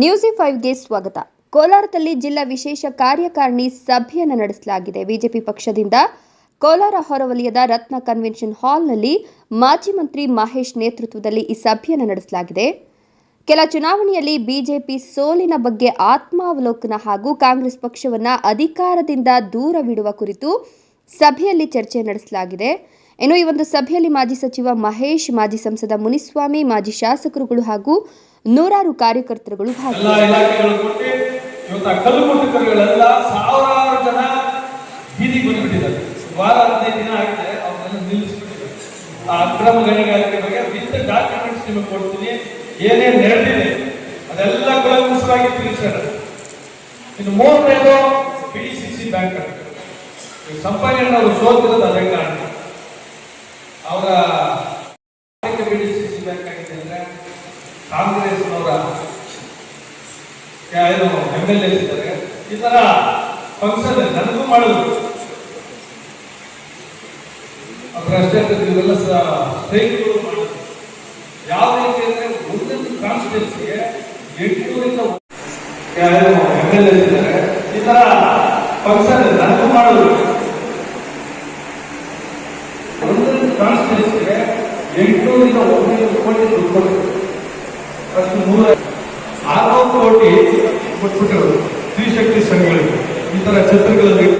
ನ್ಯೂಸಿ ಫೈವ್ಗೆ ಸ್ವಾಗತ. ಕೋಲಾರದಲ್ಲಿ ಜಿಲ್ಲಾ ವಿಶೇಷ ಕಾರ್ಯಕಾರಿಣಿ ಸಭೆಯನ್ನು ನಡೆಸಲಾಗಿದೆ. ಬಿಜೆಪಿ ಪಕ್ಷದಿಂದ ಕೋಲಾರ ಹೊರವಲಯದ ರತ್ನ ಕನ್ವೆನ್ಷನ್ ಹಾಲ್ನಲ್ಲಿ ಮಾಜಿ ಮಂತ್ರಿ ಮಹೇಶ್ ನೇತೃತ್ವದಲ್ಲಿ ಈ ಸಭೆಯನ್ನು ನಡೆಸಲಾಗಿದೆ. ಕೆಲ ಚುನಾವಣೆಯಲ್ಲಿ ಬಿಜೆಪಿ ಸೋಲಿನ ಬಗ್ಗೆ ಆತ್ಮಾವಲೋಕನ ಹಾಗೂ ಕಾಂಗ್ರೆಸ್ ಪಕ್ಷವನ್ನ ಅಧಿಕಾರದಿಂದ ದೂರವಿಡುವ ಕುರಿತು ಸಭೆಯಲ್ಲಿ ಚರ್ಚೆ ನಡೆಸಲಾಗಿದೆ. ಇನ್ನು ಈ ಒಂದು ಸಭೆಯಲ್ಲಿ ಮಾಜಿ ಸಚಿವ ಮಹೇಶ್, ಮಾಜಿ ಸಂಸದ ಮುನಿಸ್ವಾಮಿ, ಮಾಜಿ ಶಾಸಕರುಗಳು ಹಾಗೂ ನೂರಾರು ಕಾರ್ಯಕರ್ತರುಗಳು ಭಾಗಿಯಾಗಿದ್ದರು. ಇಲಾಖೆಗಳು ಕೊಟ್ಟು ಇವತ್ತು ಆ ಕಲ್ಲು ಮುಟ್ಟುಕರುಗಳೆಲ್ಲ ಸಾವಿರಾರು ಜನ ಬೀದಿಗೆ ಬಂದ್ಬಿಟ್ಟಿದ್ದಾರೆ. ವಾರ ದಿನ ಆಗಿದೆ, ಅವ್ರನ್ನೆಲ್ಲ ನಿಲ್ಲಿಸ್ಬಿಟ್ಟಿದ್ದಾರೆ. ಆ ಅಕ್ರಮ ಬಗ್ಗೆ ವಿತ್ ಡಾಕ್ಯುಮೆಂಟ್ಸ್ ನಿಮಗೆ ಕೊಡ್ತೀನಿ. ಏನೇನು ನಡೆದಿದೆ, ಅದೆಲ್ಲ ಕುಲಂಕುಷವಾಗಿ ತಿಳಿಸ್ತಾರೆ ಇನ್ನು ಮೂರನೇದು ಬಿ ಸಿ ಸಿ ಬ್ಯಾಂಕ್ ಸಂಪಾದನೆಯವರು ಸೋತಿರೋದು ಅದೇ ಕಾರಣ. ಅವರ ಬ್ಯಾಂಕ್ ಆಗಿದೆ ಅಂದ್ರೆ ಕಾಂಗ್ರೆಸ್ನವರ ಏನು ಎಂ ಎಲ್ ಎಸ್ ಇದ್ದಾರೆ. ಈ ತರ ಫಂಕ್ಷನ್ ನನಗೂ ಮಾಡೋದು. ಭ್ರಷ್ಟಾಚಾರ ಇವೆಲ್ಲ ಸ್ಟ್ರೈಕ್ಗಳು ಮಾಡೋದು. ಯಾವ ರೀತಿ ಅಂದ್ರೆ ಒಂದೊಂದು ಕಾನ್ಸ್ಟಿಟ್ಯೂನ್ಸಿಗೆ ಎಂಟುನೂರಿಂದ ಏನು ಎಂ ಎಲ್ ಎಸ್ ಇದ್ದಾರೆ. ಈ ತರ ಫಂಕ್ಷನ್ ನನಗೂ ಮಾಡೋದು. ಒಂದೊಂದು ಕಾನ್ಸ್ಟಿಟ್ಯೂನ್ಸಿಗೆ ಎಂಟುನೂರಿಂದ ಒಂಬೈನೂರು ಕೋಟಿ ದುಡ್ಡು ಆರು ಕೋಟಿ ಕೊಟ್ಬಿಟ್ಟಿರೋದು ಸ್ತ್ರೀಶಕ್ತಿ ಸಂಘಗಳಿಗೆ ಈ ತರ ಛತ್ರಗಳಲ್ಲಿ